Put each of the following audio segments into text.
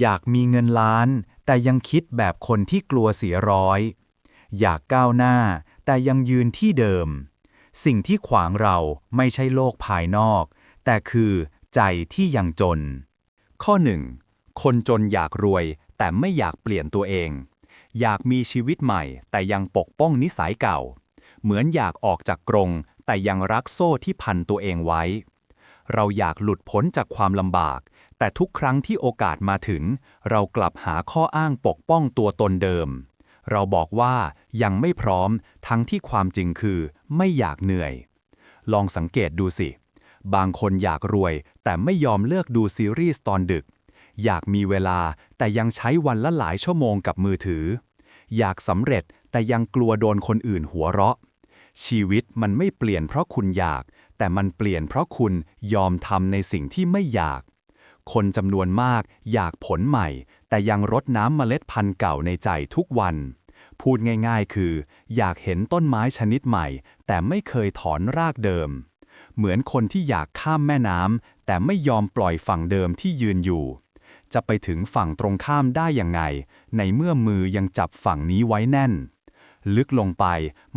อยากมีเงินล้าน แต่ยังคิดแบบคนที่กลัวเสียร้อย อยากก้าวหน้า แต่ยังยืนที่เดิม สิ่งที่ขวางเราไม่ใช่โลกภายนอก แต่คือใจที่ยังจน ข้อ 1. คนจนอยากรวย แต่ไม่อยากเปลี่ยนตัวเอง อยากมีชีวิตใหม่ แต่ยังปกป้องนิสัยเก่า เหมือนอยากออกจากกรง แต่ยังรักโซ่ที่พันตัวเองไว้ เราอยากหลุดพ้นจากความลำบาก แต่ทุกครั้งที่โอกาสมาถึง เรากลับหาข้ออ้างปกป้องตัวตนเดิม เราบอกว่ายังไม่พร้อมทั้งที่ความจริงคือไม่อยากเหนื่อย ลองสังเกตดูสิ บางคนอยากรวย แต่ไม่ยอมเลิกดูซีรีส์ตอนดึก อยากมีเวลาแต่ยังใช้วันละหลายชั่วโมงกับมือถือ อยากสำเร็จแต่ยังกลัวโดนคนอื่นหัวเราะ ชีวิตมันไม่เปลี่ยนเพราะคุณอยาก แต่มันเปลี่ยนเพราะคุณยอมทำในสิ่งที่ไม่อยาก คนจำนวนมากอยากผลใหม่ แต่ยังรดน้ำเมล็ดพันธุ์เก่าในใจทุกวัน พูดง่ายๆ คือ อยากเห็นต้นไม้ชนิดใหม่ แต่ไม่เคยถอนรากเดิม เหมือนคนที่อยากข้ามแม่น้ำแต่ไม่ยอมปล่อยฝั่งเดิมที่ยืนอยู่ จะไปถึงฝั่งตรงข้ามได้อยังไง ในเมื่อมือยังจับฝั่งนี้ไว้แน่น ลึกลงไป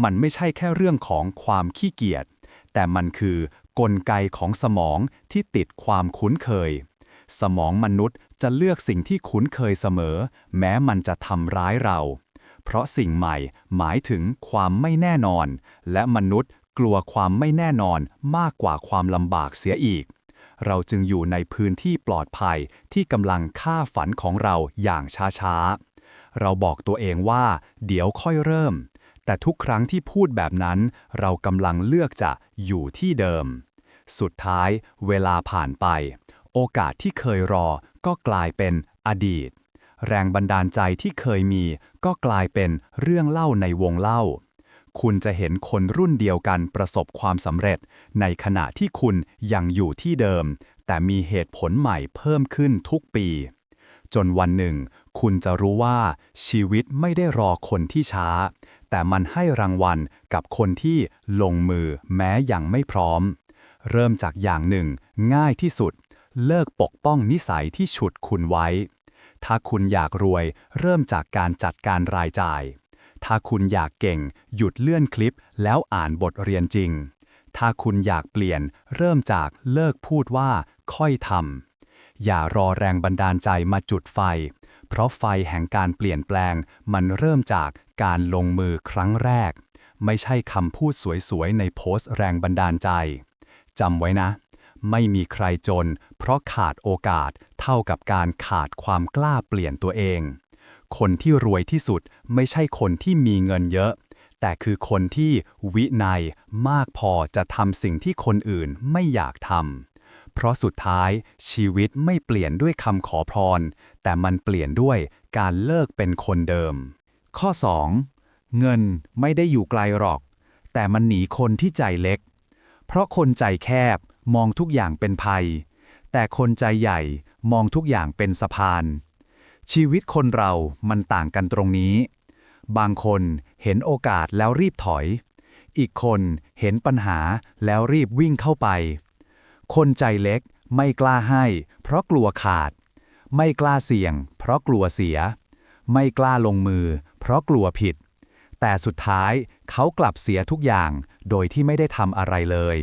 มันไม่ใช่แค่เรื่องของความขี้เกียจแต่มันคือกลไกของสมองที่ติดความคุ้นเคย สมองมนุษย์จะเลือกสิ่งที่คุ้นเคยเสมอ แม้มันจะทำร้ายเรา เพราะสิ่งใหม่หมายถึงความไม่แน่นอน และมนุษย์กลัวความไม่แน่นอนมากกว่าความลำบากเสียอีก เราจึงอยู่ในพื้นที่ปลอดภัยที่กำลังฆ่าฝันของเราอย่างช้าๆ เราบอกตัวเองว่า เดี๋ยวค่อยเริ่ม แต่ทุกครั้งที่พูดแบบนั้น เรากำลังเลือกจะอยู่ที่เดิม สุดท้ายเวลาผ่านไป โอกาสที่เคยรอก็กลายเป็นอดีต แรงบันดาลใจที่เคยมีก็กลายเป็นเรื่องเล่าในวงเล่า คุณจะเห็นคนรุ่นเดียวกันประสบความสำเร็จ ในขณะที่คุณยังอยู่ที่เดิม แต่มีเหตุผลใหม่เพิ่มขึ้นทุกปี จนวันหนึ่ง คุณจะรู้ว่าชีวิตไม่ได้รอคนที่ช้า แต่มันให้รางวัลกับคนที่ลงมือแม้ยังไม่พร้อม เริ่มจากอย่างหนึ่ง ง่ายที่สุด เลิกปกป้องนิสัยที่ฉุดคุณไว้ ถ้าคุณอยากรวย เริ่มจากการจัดการรายจ่าย ถ้าคุณอยากเก่ง หยุดเลื่อนคลิป แล้วอ่านบทเรียนจริง ถ้าคุณอยากเปลี่ยน เริ่มจากเลิกพูดว่า ค่อยทำอย่ารอแรงบันดาลใจมาจุดไฟ เพราะไฟแห่งการเปลี่ยนแปลง มันเริ่มจากการลงมือครั้งแรก ไม่ใช่คำพูดสวยๆในโพสต์แรงบันดาลใจจำไว้นะ ไม่มีใครจน เพราะขาดโอกาสเท่ากับการขาดความกล้าเปลี่ยนตัวเอง คนที่รวยที่สุดไม่ใช่คนที่มีเงินเยอะ แต่คือคนที่วินัยมากพอจะทำสิ่งที่คนอื่นไม่อยากทำ เพราะสุดท้ายชีวิตไม่เปลี่ยนด้วยคำขอพร แต่มันเปลี่ยนด้วยการเลิกเป็นคนเดิม ข้อ 2. เงินไม่ได้อยู่ไกลหรอก แต่มันหนีคนที่ใจเล็ก เพราะคนใจแคบ มองทุกอย่างเป็นภัย แต่คนใจใหญ่มองทุกอย่างเป็นสะพาน ชีวิตคนเรามันต่างกันตรงนี้ บางคนเห็นโอกาสแล้วรีบถอย อีกคนเห็นปัญหาแล้วรีบวิ่งเข้าไป คนใจเล็กไม่กล้าให้ เพราะกลัวขาด ไม่กล้าเสี่ยง เพราะกลัวเสีย ไม่กล้าลงมือ เพราะกลัวผิด แต่สุดท้ายเขากลับเสียทุกอย่างโดยที่ไม่ได้ทำอะไรเลย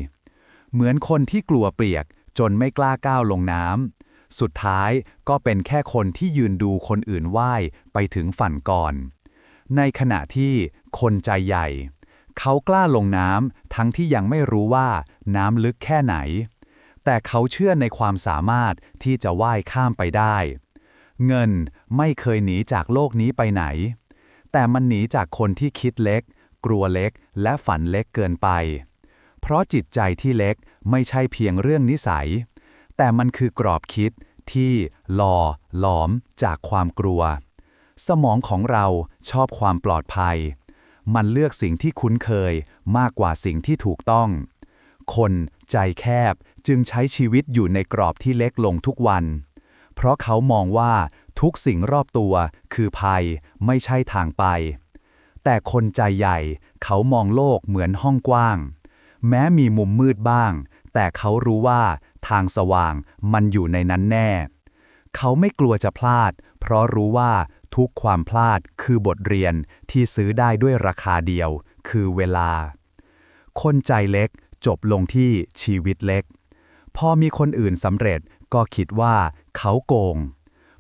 เหมือนคนที่กลัวเปียก จนไม่กล้าก้าวลงน้ำ สุดท้ายก็เป็นแค่คนที่ยืนดูคนอื่นว่ายไปถึงฝันก่อน ในขณะที่คนใจใหญ่ เขากล้าลงน้ำทั้งที่ยังไม่รู้ว่าน้ำลึกแค่ไหน แต่เขาเชื่อในความสามารถที่จะว่ายข้ามไปได้ เงินไม่เคยหนีจากโลกนี้ไปไหน แต่มันหนีจากคนที่คิดเล็ก กลัวเล็กและฝันเล็กเกินไป เพราะจิตใจที่เล็กไม่ใช่เพียงเรื่องนิสัย แต่มันคือกรอบคิดที่หล่อหลอมจากความกลัว สมองของเราชอบความปลอดภัย มันเลือกสิ่งที่คุ้นเคยมากกว่าสิ่งที่ถูกต้อง คนใจแคบจึงใช้ชีวิตอยู่ในกรอบที่เล็กลงทุกวัน เพราะเขามองว่าทุกสิ่งรอบตัวคือภัยไม่ใช่ทางไป แต่คนใจใหญ่เขามองโลกเหมือนห้องกว้าง แม้มีมุมมืดบ้าง แต่เขารู้ว่าทางสว่างมันอยู่ในนั้นแน่ เขาไม่กลัวจะพลาด เพราะรู้ว่าทุกความพลาดคือบทเรียนที่ซื้อได้ด้วยราคาเดียว คือเวลา คนใจเล็กจบลงที่ชีวิตเล็ก พอมีคนอื่นสำเร็จก็คิดว่าเขาโกง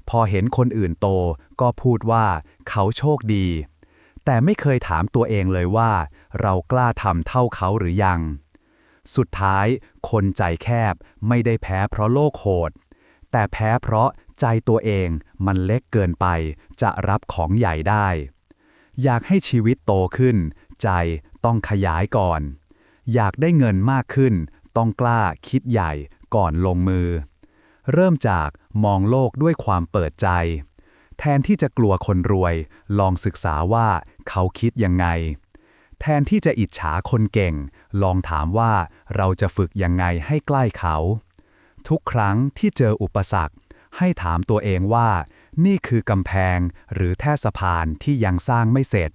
พอเห็นคนอื่นโตก็พูดว่าเขาโชคดี แต่ไม่เคยถามตัวเองเลยว่า เรากล้าทำเท่าเขาหรือยัง สุดท้ายคนใจแคบไม่ได้แพ้เพราะโลกโหด แต่แพ้เพราะใจตัวเองมันเล็กเกินไป จะรับของใหญ่ได้ อยากให้ชีวิตโตขึ้น ใจต้องขยายก่อน อยากได้เงินมากขึ้น ต้องกล้าคิดใหญ่ก่อนลงมือ เริ่มจากมองโลกด้วยความเปิดใจ แทนที่จะกลัวคนรวย ลองศึกษาว่า เขาคิดยังไง แทนที่จะอิจฉาคนเก่ง ลองถามว่าเราจะฝึกยังไงให้ใกล้เขา ทุกครั้งที่เจออุปสรรค ให้ถามตัวเองว่า นี่คือกำแพงหรือแท่สะพานที่ยังสร้างไม่เสร็จ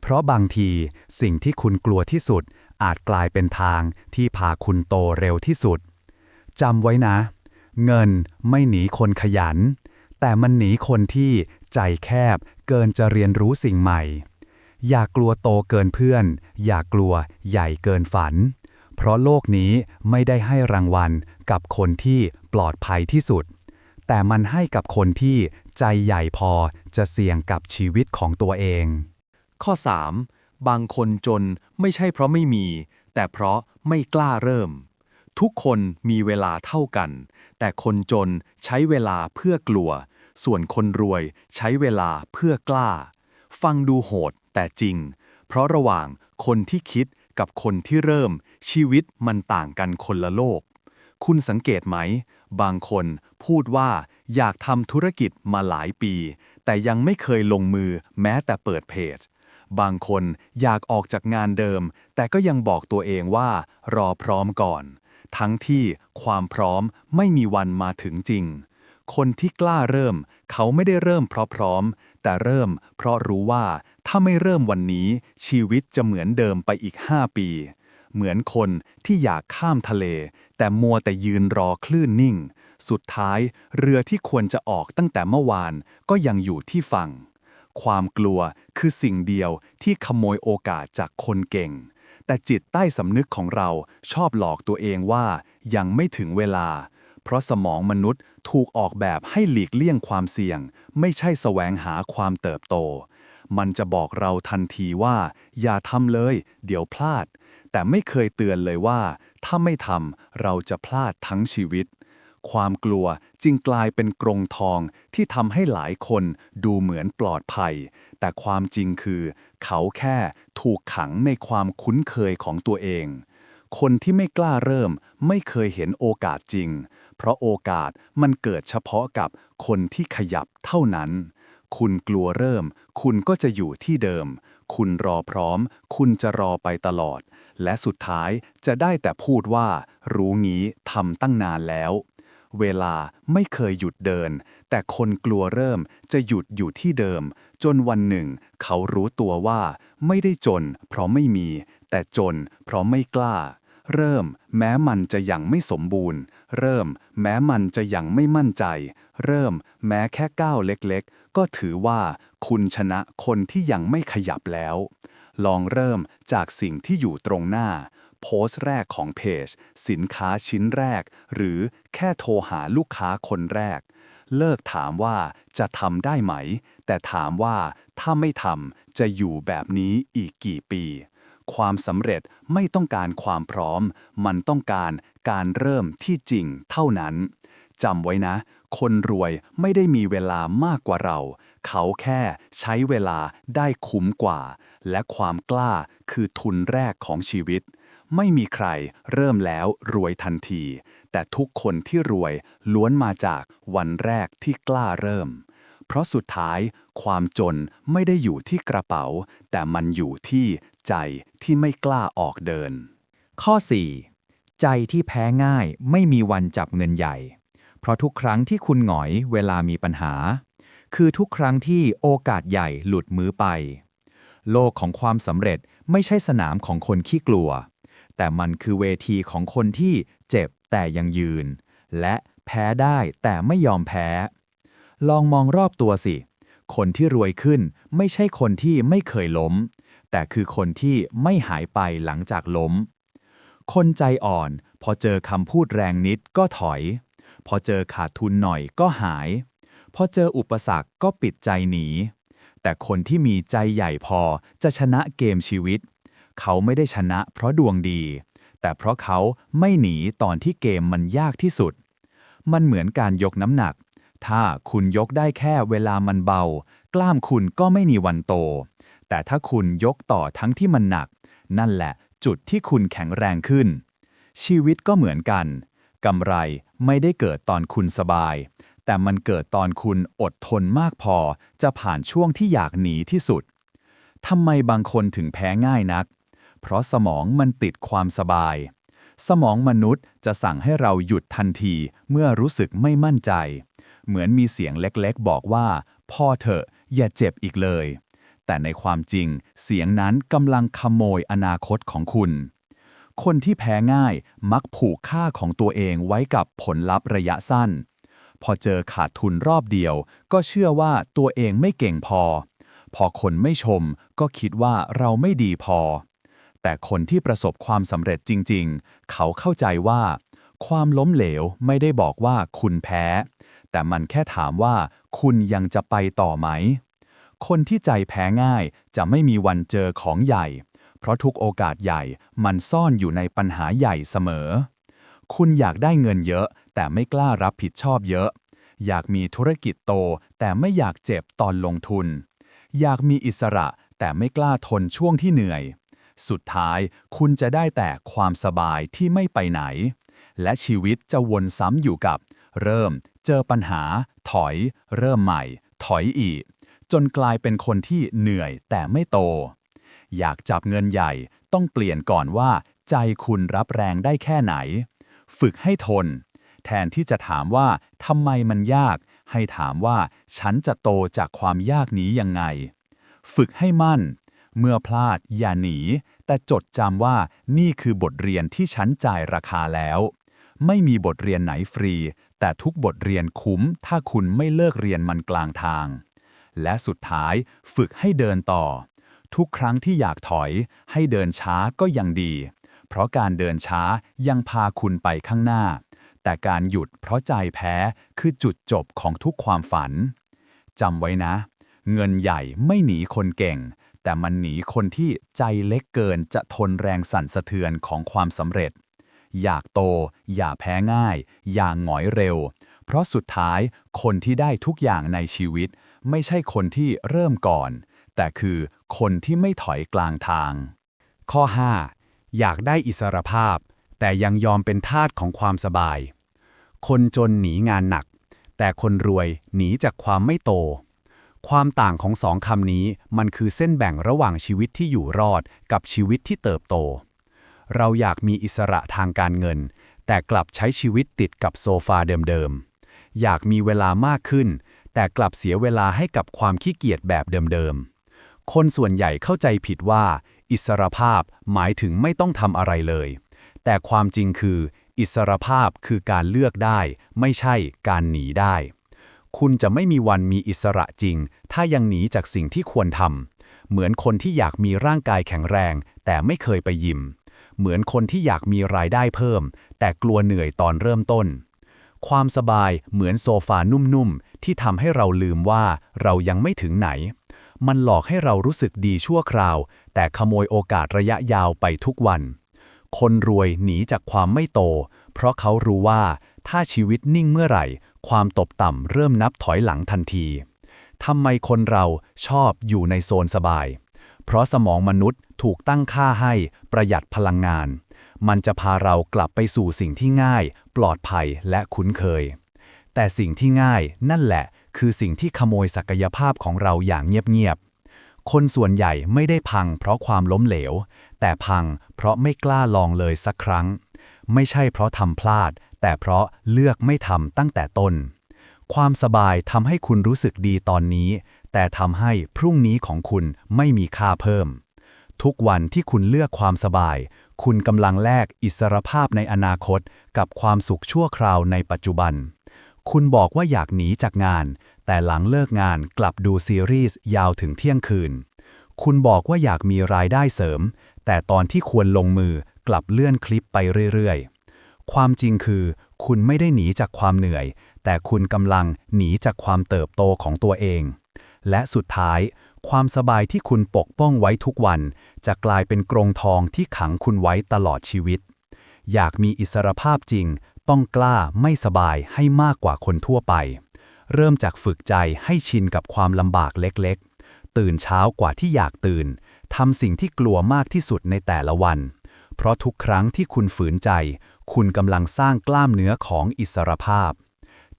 เพราะบางทีสิ่งที่คุณกลัวที่สุด อาจกลายเป็นทางที่พาคุณโตเร็วที่สุดจำไว้นะ เงินไม่หนีคนขยัน แต่มันหนีคนที่ใจแคบเกินจะเรียนรู้สิ่งใหม่ อย่ากลัวโตเกินเพื่อน อย่ากลัวใหญ่เกินฝัน เพราะโลกนี้ไม่ได้ให้รางวัลกับคนที่ปลอดภัยที่สุด แต่มันให้กับคนที่ใจใหญ่พอจะเสี่ยงกับชีวิตของตัวเอง ข้อ 3. บางคนจนไม่ใช่เพราะไม่มี แต่เพราะไม่กล้าเริ่ม ทุกคนมีเวลาเท่ากัน แต่คนจนใช้เวลาเพื่อกลัว ส่วนคนรวยใช้เวลาเพื่อกล้า ฟังดูโหด แต่จริง เพราะระหว่างคนที่คิดกับคนที่เริ่ม ชีวิตมันต่างกันคนละโลก คุณสังเกตไหม บางคนพูดว่าอยากทำธุรกิจมาหลายปี แต่ยังไม่เคยลงมือแม้แต่เปิดเพจ บางคนอยากออกจากงานเดิม แต่ก็ยังบอกตัวเองว่า รอพร้อมก่อน ทั้งที่ความพร้อมไม่มีวันมาถึงจริง คนที่กล้าเริ่ม เขาไม่ได้เริ่มเพราะพร้อม แต่เริ่มเพราะรู้ว่า ถ้าไม่เริ่มวันนี้ ชีวิตจะเหมือนเดิมไปอีก 5 ปี เหมือนคนที่อยากข้ามทะเล แต่มัวแต่ยืนรอคลื่นนิ่ง สุดท้ายเรือที่ควรจะออกตั้งแต่เมื่อวานก็ยังอยู่ที่ฝั่ง ความกลัวคือสิ่งเดียวที่ขโมยโอกาสจากคนเก่ง แต่จิตใต้สำนึกของเราชอบหลอกตัวเองว่ายังไม่ถึงเวลาเพราะสมองมนุษย์ถูกออกแบบให้หลีกเลี่ยงความเสี่ยง ไม่ใช่แสวงหาความเติบโต มันจะบอกเราทันทีว่า อย่าทำเลย เดี๋ยวพลาด แต่ไม่เคยเตือนเลยว่า ถ้าไม่ทำเราจะพลาดทั้งชีวิต ความกลัวจึงกลายเป็นกรงทองที่ทำให้หลายคนดูเหมือนปลอดภัย แต่ความจริงคือ เขาแค่ถูกขังในความคุ้นเคยของตัวเอง คนที่ไม่กล้าเริ่มไม่เคยเห็นโอกาสจริง เพราะโอกาสมันเกิดเฉพาะกับคนที่ขยับเท่านั้น คุณกลัวเริ่ม คุณก็จะอยู่ที่เดิม คุณรอพร้อม คุณจะรอไปตลอด และสุดท้ายจะได้แต่พูดว่า รู้งี้ทำตั้งนานแล้ว เวลาไม่เคยหยุดเดิน แต่คนกลัวเริ่มจะหยุดอยู่ที่เดิม จนวันหนึ่ง เขารู้ตัวว่า ไม่ได้จน เพราะไม่มี แต่จน เพราะไม่กล้าเริ่มแม้มันจะยังไม่สมบูรณ์ เริ่มแม้มันจะยังไม่มั่นใจ เริ่มแม้แค่ก้าวเล็กๆ ก็ถือว่าคุณชนะคนที่ยังไม่ขยับแล้ว ลองเริ่มจากสิ่งที่อยู่ตรงหน้า โพสต์แรกของเพจ สินค้าชิ้นแรก หรือแค่โทรหาลูกค้าคนแรก เลิกถามว่าจะทำได้ไหม แต่ถามว่าถ้าไม่ทำจะอยู่แบบนี้อีกกี่ปี ความสำเร็จไม่ต้องการความพร้อม มันต้องการการเริ่มที่จริงเท่านั้น จำไว้นะ คนรวยไม่ได้มีเวลามากกว่าเรา เขาแค่ใช้เวลาได้คุ้มกว่า และความกล้าคือทุนแรกของชีวิต ไม่มีใครเริ่มแล้วรวยทันที แต่ทุกคนที่รวยล้วนมาจากวันแรกที่กล้าเริ่ม เพราะสุดท้ายความจนไม่ได้อยู่ที่กระเป๋า แต่มันอยู่ที่ใจที่ไม่กล้าออกเดิน ข้อ 4. ใจที่แพ้ง่ายไม่มีวันจับเงินใหญ่ เพราะทุกครั้งที่คุณหงอยเวลามีปัญหา คือทุกครั้งที่โอกาสใหญ่หลุดมือไป โลกของความสำเร็จไม่ใช่สนามของคนขี้กลัว แต่มันคือเวทีของคนที่เจ็บแต่ยังยืน และแพ้ได้แต่ไม่ยอมแพ้ ลองมองรอบตัวสิ คนที่รวยขึ้นไม่ใช่คนที่ไม่เคยล้ม แต่คือคนที่ไม่หายไปหลังจากล้ม คนใจอ่อนพอเจอคำพูดแรงนิดก็ถอย พอเจอขาดทุนหน่อยก็หาย พอเจออุปสรรคก็ปิดใจหนี แต่คนที่มีใจใหญ่พอจะชนะเกมชีวิต เขาไม่ได้ชนะเพราะดวงดี แต่เพราะเขาไม่หนีตอนที่เกมมันยากที่สุด มันเหมือนการยกน้ำหนัก ถ้าคุณยกได้แค่เวลามันเบา กล้ามคุณก็ไม่มีวันโต แต่ถ้าคุณยกต่อทั้งที่มันหนัก นั่นแหละจุดที่คุณแข็งแรงขึ้น ชีวิตก็เหมือนกัน กำไรไม่ได้เกิดตอนคุณสบาย แต่มันเกิดตอนคุณอดทนมากพอ จะผ่านช่วงที่อยากหนีที่สุดทำไมบางคนถึงแพ้ง่ายนัก เพราะสมองมันติดความสบาย สมองมนุษย์จะสั่งให้เราหยุดทันทีเมื่อรู้สึกไม่มั่นใจ เหมือนมีเสียงเล็กๆ บอกว่า พ่อเถอะ อย่าเจ็บอีกเลย แต่ในความจริง เสียงนั้นกำลังขโมยอนาคตของคุณ คนที่แพ้ง่ายมักผูกค่าของตัวเองไว้กับผลลัพธ์ระยะสั้น พอเจอขาดทุนรอบเดียว ก็เชื่อว่าตัวเองไม่เก่งพอ พอคนไม่ชมก็คิดว่าเราไม่ดีพอ แต่คนที่ประสบความสำเร็จจริง ๆ เขาเข้าใจว่า ความล้มเหลวไม่ได้บอกว่าคุณแพ้ แต่มันแค่ถามว่า คุณยังจะไปต่อไหม คนที่ใจแพ้ง่ายจะไม่มีวันเจอของใหญ่ เพราะทุกโอกาสใหญ่มันซ่อนอยู่ในปัญหาใหญ่เสมอ คุณอยากได้เงินเยอะ แต่ไม่กล้ารับผิดชอบเยอะ อยากมีธุรกิจโต แต่ไม่อยากเจ็บตอนลงทุน อยากมีอิสระแต่ไม่กล้าทนช่วงที่เหนื่อย สุดท้ายคุณจะได้แต่ความสบายที่ไม่ไปไหน และชีวิตจะวนซ้ำอยู่กับ เริ่ม เจอปัญหา ถอย เริ่มใหม่ ถอยอีก จนกลายเป็นคนที่เหนื่อยแต่ไม่โต อยากจับเงินใหญ่ ต้องเปลี่ยนก่อนว่า ใจคุณรับแรงได้แค่ไหน ฝึกให้ทน แทนที่จะถามว่าทำไมมันยาก ให้ถามว่า ฉันจะโตจากความยากนี้ยังไง ฝึกให้มั่น เมื่อพลาดอย่าหนี แต่จดจำว่านี่คือบทเรียนที่ฉันจ่ายราคาแล้ว ไม่มีบทเรียนไหนฟรี แต่ทุกบทเรียนคุ้ม ถ้าคุณไม่เลิกเรียนมันกลางทาง และสุดท้ายฝึกให้เดินต่อ ทุกครั้งที่อยากถอยให้เดินช้าก็ยังดี เพราะการเดินช้ายังพาคุณไปข้างหน้า แต่การหยุดเพราะใจแพ้คือจุดจบของทุกความฝันจำไว้นะ เงินใหญ่ไม่หนีคนเก่ง แต่มันหนีคนที่ใจเล็กเกินจะทนแรงสั่นสะเทือนของความสำเร็จ อยากโต อย่าแพ้ง่าย อย่าหงอยเร็ว เพราะสุดท้ายคนที่ได้ทุกอย่างในชีวิต ไม่ใช่คนที่เริ่มก่อน แต่คือคนที่ไม่ถอยกลางทาง ข้อ 5 อยากได้อิสรภาพ แต่ยังยอมเป็นทาสของความสบาย คนจนหนีงานหนัก แต่คนรวยหนีจากความไม่โต ความต่างของสองคำนี้มันคือเส้นแบ่งระหว่างชีวิตที่อยู่รอดกับชีวิตที่เติบโต เราอยากมีอิสระทางการเงิน แต่กลับใช้ชีวิตติดกับโซฟาเดิมๆ อยากมีเวลามากขึ้น แต่กลับเสียเวลาให้กับความขี้เกียจแบบเดิมๆ คนส่วนใหญ่เข้าใจผิดว่า อิสรภาพหมายถึงไม่ต้องทำอะไรเลย แต่ความจริงคือ อิสรภาพคือการเลือกได้ ไม่ใช่การหนีได้ คุณจะไม่มีวันมีอิสระจริง ถ้ายังหนีจากสิ่งที่ควรทำเหมือนคนที่อยากมีร่างกายแข็งแรง แต่ไม่เคยไปยิม เหมือนคนที่อยากมีรายได้เพิ่ม แต่กลัวเหนื่อยตอนเริ่มต้น ความสบายเหมือนโซฟานุ่มๆที่ทำให้เราลืมว่าเรายังไม่ถึงไหน มันหลอกให้เรารู้สึกดีชั่วคราว แต่ขโมยโอกาสระยะยาวไปทุกวัน คนรวยหนีจากความไม่โต เพราะเขารู้ว่าถ้าชีวิตนิ่งเมื่อไหร่ ความตกต่ำเริ่มนับถอยหลังทันทีทำไมคนเราชอบอยู่ในโซนสบาย เพราะสมองมนุษย์ถูกตั้งค่าให้ประหยัดพลังงาน มันจะพาเรากลับไปสู่สิ่งที่ง่าย ปลอดภัยและคุ้นเคย แต่สิ่งที่ง่ายนั่นแหละ คือสิ่งที่ขโมยศักยภาพของเราอย่างเงียบๆ คนส่วนใหญ่ไม่ได้พังเพราะความล้มเหลว แต่พังเพราะไม่กล้าลองเลยสักครั้ง ไม่ใช่เพราะทำพลาด แต่เพราะเลือกไม่ทำตั้งแต่ต้น ความสบายทำให้คุณรู้สึกดีตอนนี้ แต่ทำให้พรุ่งนี้ของคุณไม่มีค่าเพิ่ม ทุกวันที่คุณเลือกความสบาย คุณกำลังแลกอิสรภาพในอนาคต กับความสุขชั่วคราวในปัจจุบัน คุณบอกว่าอยากหนีจากงาน แต่หลังเลิกงานกลับดูซีรีส์ยาวถึงเที่ยงคืน คุณบอกว่าอยากมีรายได้เสริม แต่ตอนที่ควรลงมือกลับเลื่อนคลิปไปเรื่อยๆ ความจริงคือ คุณไม่ได้หนีจากความเหนื่อย แต่คุณกำลังหนีจากความเติบโตของตัวเอง และสุดท้าย ความสบายที่คุณปกป้องไว้ทุกวัน จะกลายเป็นกรงทองที่ขังคุณไว้ตลอดชีวิตอยากมีอิสรภาพจริง ต้องกล้าไม่สบายให้มากกว่าคนทั่วไป เริ่มจากฝึกใจให้ชินกับความลำบากเล็กๆ ตื่นเช้ากว่าที่อยากตื่นทำสิ่งที่กลัวมากที่สุดในแต่ละวัน เพราะทุกครั้งที่คุณฝืนใจ คุณกำลังสร้างกล้ามเนื้อของอิสรภาพ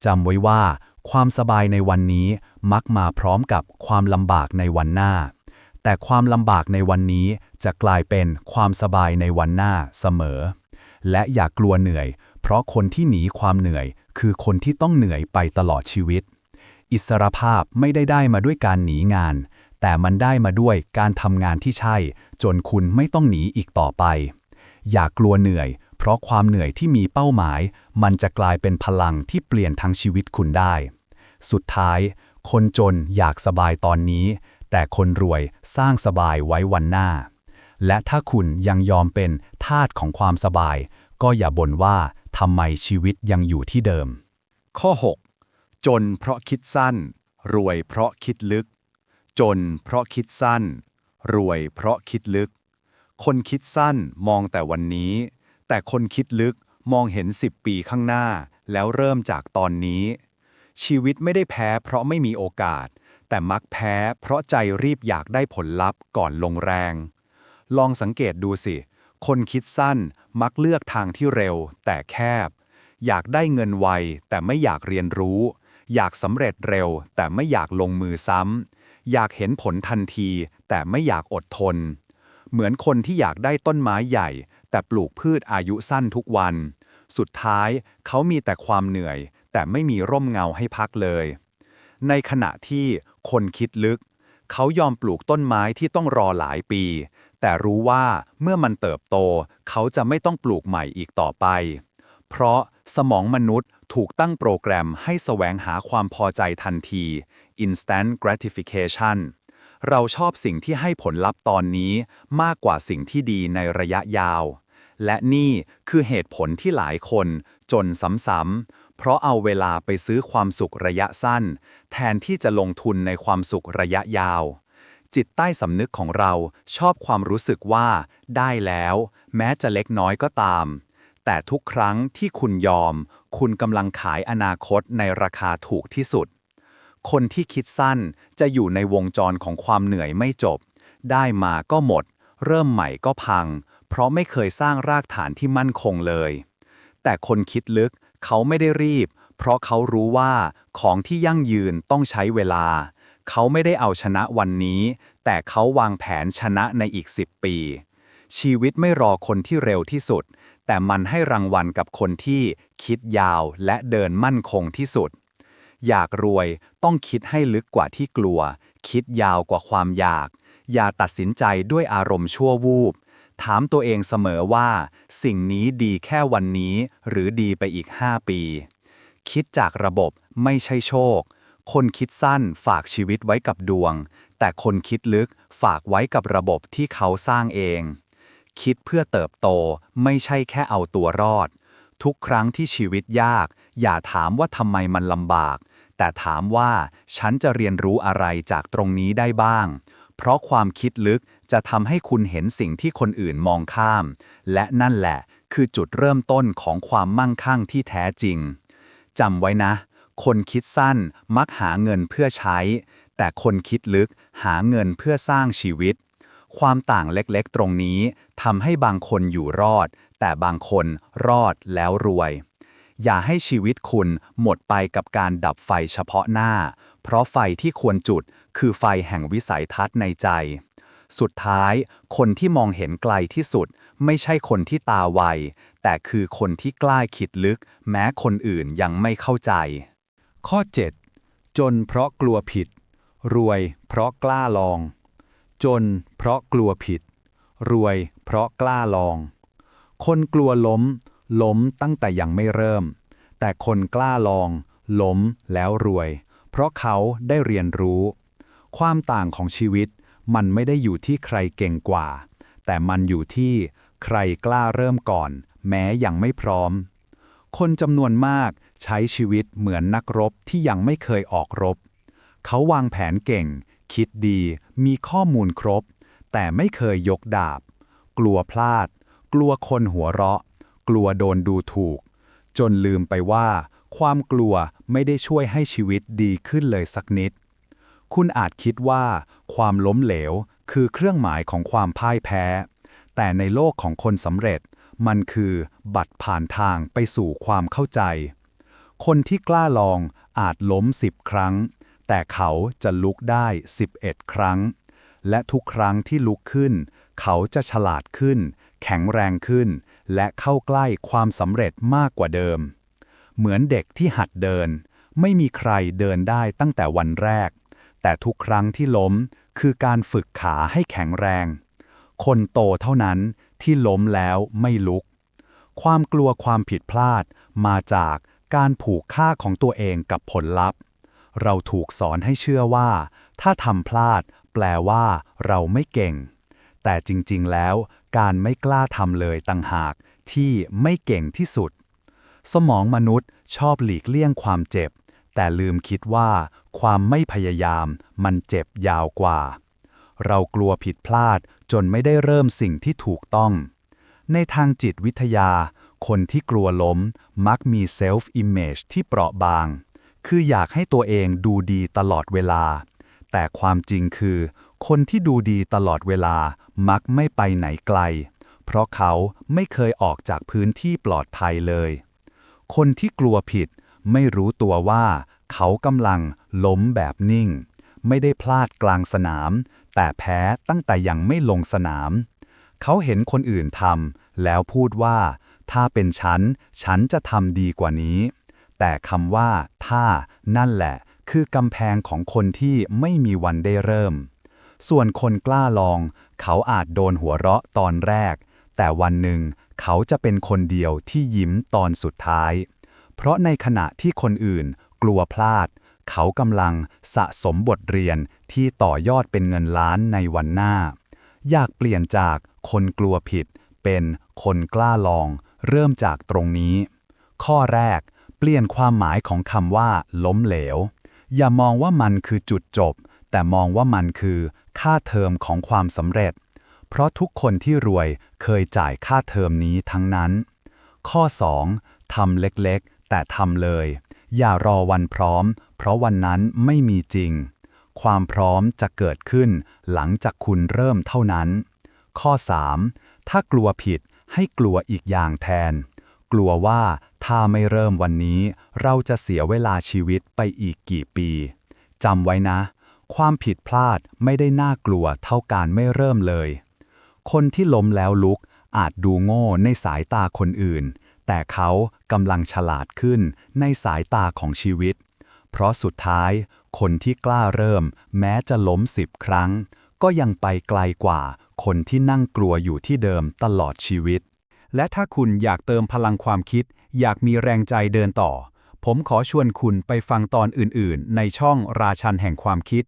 จำไว้ว่า ความสบายในวันนี้มักมาพร้อมกับความลำบากในวันหน้า แต่ความลำบากในวันนี้จะกลายเป็นความสบายในวันหน้าเสมอ และอย่ากลัวเหนื่อย ราะคนที่หนีความเหนื่อย คือคนที่ต้องเหนื่อยไปตลอดชีวิต อิสรภาพไม่ได้ได้มาด้วยการหนีงาน แต่มันได้มาด้วยการทำงานที่ใช่ จนคุณไม่ต้องหนีอีกต่อไป อย่ากลัวเหนื่อย เพราะความเหนื่อยที่มีเป้าหมาย มันจะกลายเป็นพลังที่เปลี่ยนทั้งชีวิตคุณได้ สุดท้าย คนจนอยากสบายตอนนี้ แต่คนรวยสร้างสบายไว้วันหน้า และถ้าคุณยังยอมเป็นทาสของความสบาย ก็อย่าบ่นว่า ทำไมชีวิตยังอยู่ที่เดิม ข้อ 6 จนเพราะคิดสั้น รวยเพราะคิดลึก จนเพราะคิดสั้น รวยเพราะคิดลึก คนคิดสั้นมองแต่วันนี้ แต่คนคิดลึกมองเห็น 10 ปีข้างหน้า แล้วเริ่มจากตอนนี้ ชีวิตไม่ได้แพ้เพราะไม่มีโอกาส แต่มักแพ้เพราะใจรีบอยากได้ผลลัพธ์ก่อนลงแรง ลองสังเกตดูสิ คนคิดสั้น มักเลือกทางที่เร็ว แต่แคบ อยากได้เงินไว แต่ไม่อยากเรียนรู้ อยากสำเร็จเร็ว แต่ไม่อยากลงมือซ้ำ อยากเห็นผลทันที แต่ไม่อยากอดทน เหมือนคนที่อยากได้ต้นไม้ใหญ่ แต่ปลูกพืชอายุสั้นทุกวัน สุดท้ายเขามีแต่ความเหนื่อย แต่ไม่มีร่มเงาให้พักเลย ในขณะที่คนคิดลึก เขายอมปลูกต้นไม้ที่ต้องรอหลายปี แต่รู้ว่าเมื่อมันเติบโต เขาจะไม่ต้องปลูกใหม่อีกต่อไป เพราะสมองมนุษย์ถูกตั้งโปรแกรมให้แสวงหาความพอใจทันที instant gratification เราชอบสิ่งที่ให้ผลลัพธ์ตอนนี้มากกว่าสิ่งที่ดีในระยะยาว และนี่คือเหตุผลที่หลายคนจนซ้ำๆ เพราะเอาเวลาไปซื้อความสุขระยะสั้น แทนที่จะลงทุนในความสุขระยะยาว จิตใต้สำนึกของเราชอบความรู้สึกว่า ได้แล้ว แม้จะเล็กน้อยก็ตาม แต่ทุกครั้งที่คุณยอม คุณกำลังขายอนาคตในราคาถูกที่สุด คนที่คิดสั้นจะอยู่ในวงจรของความเหนื่อยไม่จบ ได้มาก็หมด เริ่มใหม่ก็พัง เพราะไม่เคยสร้างรากฐานที่มั่นคงเลย แต่คนคิดลึกเขาไม่ได้รีบ เพราะเขารู้ว่าของที่ยั่งยืนต้องใช้เวลา เขาไม่ได้เอาชนะวันนี้ แต่เขาวางแผนชนะในอีก 10 ปี ชีวิตไม่รอคนที่เร็วที่สุด แต่มันให้รางวัลกับคนที่คิดยาวและเดินมั่นคงที่สุด อยากรวยต้องคิดให้ลึกกว่าที่กลัว คิดยาวกว่าความอยาก อย่าตัดสินใจด้วยอารมณ์ชั่ววูบ ถามตัวเองเสมอว่า สิ่งนี้ดีแค่วันนี้ หรือดีไปอีก 5 ปี คิดจากระบบไม่ใช่โชค คนคิดสั้นฝากชีวิตไว้กับดวง แต่คนคิดลึกฝากไว้กับระบบที่เขาสร้างเอง คิดเพื่อเติบโตไม่ใช่แค่เอาตัวรอด ทุกครั้งที่ชีวิตยาก อย่าถามว่าทำไมมันลำบาก แต่ถามว่าฉันจะเรียนรู้อะไรจากตรงนี้ได้บ้าง เพราะความคิดลึกจะทำให้คุณเห็นสิ่งที่คนอื่นมองข้าม และนั่นแหละคือจุดเริ่มต้นของความมั่งคั่งที่แท้จริงจำไว้นะ คนคิดสั้นมักหาเงินเพื่อใช้ แต่คนคิดลึกหาเงินเพื่อสร้างชีวิต ความต่างเล็กๆ ตรงนี้ทำให้บางคนอยู่รอด แต่บางคนรอดแล้วรวย อย่าให้ชีวิตคุณหมดไปกับการดับไฟเฉพาะหน้า เพราะไฟที่ควรจุดคือไฟแห่งวิสัยทัศน์ในใจ สุดท้าย คนที่มองเห็นไกลที่สุด ไม่ใช่คนที่ตาไวแต่คือคนที่กล้าคิดลึก แม้คนอื่นยังไม่เข้าใจ ข้อ 7 จนเพราะกลัวผิด รวยเพราะกล้าลอง จนเพราะกลัวผิด รวยเพราะกล้าลอง คนกลัวล้ม ล้มตั้งแต่ยังไม่เริ่ม แต่คนกล้าลอง ล้มแล้วรวย เพราะเขาได้เรียนรู้ ความต่างของชีวิตมันไม่ได้อยู่ที่ใครเก่งกว่า แต่มันอยู่ที่ใครกล้าเริ่มก่อน แม้ยังไม่พร้อม คนจำนวนมาก ใช้ชีวิตเหมือนนักรบที่ยังไม่เคยออกรบ เขาวางแผนเก่ง คิดดี มีข้อมูลครบ แต่ไม่เคยยกดาบ กลัวพลาด กลัวคนหัวเราะ กลัวโดนดูถูก จนลืมไปว่า ความกลัวไม่ได้ช่วยให้ชีวิตดีขึ้นเลยสักนิด คุณอาจคิดว่า ความล้มเหลวคือเครื่องหมายของความพ่ายแพ้ แต่ในโลกของคนสำเร็จ มันคือบัตรผ่านทางไปสู่ความเข้าใจ คนที่กล้าลองอาจล้มสิบครั้ง แต่เขาจะลุกได้ 11 ครั้ง และทุกครั้งที่ลุกขึ้น เขาจะฉลาดขึ้น แข็งแรงขึ้น และเข้าใกล้ความสำเร็จมากกว่าเดิม เหมือนเด็กที่หัดเดิน ไม่มีใครเดินได้ตั้งแต่วันแรก แต่ทุกครั้งที่ล้มคือการฝึกขาให้แข็งแรง คนโตเท่านั้นที่ล้มแล้วไม่ลุก ความกลัวความผิดพลาดมาจาก การผูกค่าของตัวเองกับผลลัพธ์ เราถูกสอนให้เชื่อว่า ถ้าทำพลาด แปลว่า เราไม่เก่ง แต่จริงๆแล้ว การไม่กล้าทำเลยต่างหาก ที่ไม่เก่งที่สุด สมองมนุษย์ชอบหลีกเลี่ยงความเจ็บ แต่ลืมคิดว่า ความไม่พยายาม มันเจ็บยาวกว่า เรากลัวผิดพลาดจนไม่ได้เริ่มสิ่งที่ถูกต้อง ในทางจิตวิทยา คนที่กลัวล้มมักมีเซลฟ์อิมเมจที่เปราะบาง คืออยากให้ตัวเองดูดีตลอดเวลา แต่ความจริงคือ คนที่ดูดีตลอดเวลามักไม่ไปไหนไกล เพราะเขาไม่เคยออกจากพื้นที่ปลอดภัยเลย คนที่กลัวผิดไม่รู้ตัวว่า เขากำลังล้มแบบนิ่ง ไม่ได้พลาดกลางสนาม แต่แพ้ตั้งแต่ยังไม่ลงสนาม เขาเห็นคนอื่นทำแล้วพูดว่า ถ้าเป็นฉัน ฉันจะทำดีกว่านี้ แต่คำว่า ถ้า นั่นแหละ คือกำแพงของคนที่ไม่มีวันได้เริ่ม ส่วนคนกล้าลอง เขาอาจโดนหัวเราะตอนแรก แต่วันหนึ่ง เขาจะเป็นคนเดียวที่ยิ้มตอนสุดท้าย เพราะในขณะที่คนอื่นกลัวพลาด เขากำลังสะสมบทเรียนที่ต่อยอดเป็นเงินล้านในวันหน้า อยากเปลี่ยนจากคนกลัวผิด เป็นคนกล้าลอง เริ่มจากตรงนี้ ข้อแรก เปลี่ยนความหมายของคำว่า ล้มเหลว อย่ามองว่ามันคือจุดจบ แต่มองว่ามันคือ ค่าเทอมของความสำเร็จ เพราะทุกคนที่รวยเคยจ่ายค่าเทอมนี้ทั้งนั้น ข้อ 2. ทำเล็กๆ แต่ทำเลย อย่ารอวันพร้อม เพราะวันนั้นไม่มีจริง ความพร้อมจะเกิดขึ้น หลังจากคุณเริ่มเท่านั้น ข้อ 3. ถ้ากลัวผิด ให้กลัวอีกอย่างแทน กลัวว่าถ้าไม่เริ่มวันนี้ เราจะเสียเวลาชีวิตไปอีกกี่ปีจำไว้นะ ความผิดพลาดไม่ได้น่ากลัวเท่าการไม่เริ่มเลย คนที่ล้มแล้วลุกอาจดูโง่ในสายตาคนอื่น แต่เขากำลังฉลาดขึ้นในสายตาของชีวิต เพราะสุดท้าย คนที่กล้าเริ่ม แม้จะล้มสิบครั้ง ก็ยังไปไกลกว่า คนที่นั่งกลัวอยู่ที่เดิมตลอดชีวิต และถ้าคุณอยากเติมพลังความคิด อยากมีแรงใจเดินต่อ ผมขอชวนคุณไปฟังตอนอื่นๆ ในช่องราชันแห่งความคิด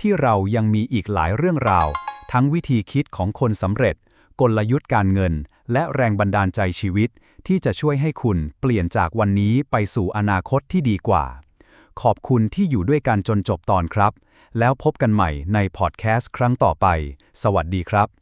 ที่เรายังมีอีกหลายเรื่องราว ทั้งวิธีคิดของคนสำเร็จ กลยุทธ์การเงิน และแรงบันดาลใจชีวิต ที่จะช่วยให้คุณเปลี่ยนจากวันนี้ไปสู่อนาคตที่ดีกว่า ขอบคุณที่อยู่ด้วยกันจนจบตอนครับ แล้วพบกันใหม่ในพอดแคสต์ครั้งต่อไป สวัสดีครับ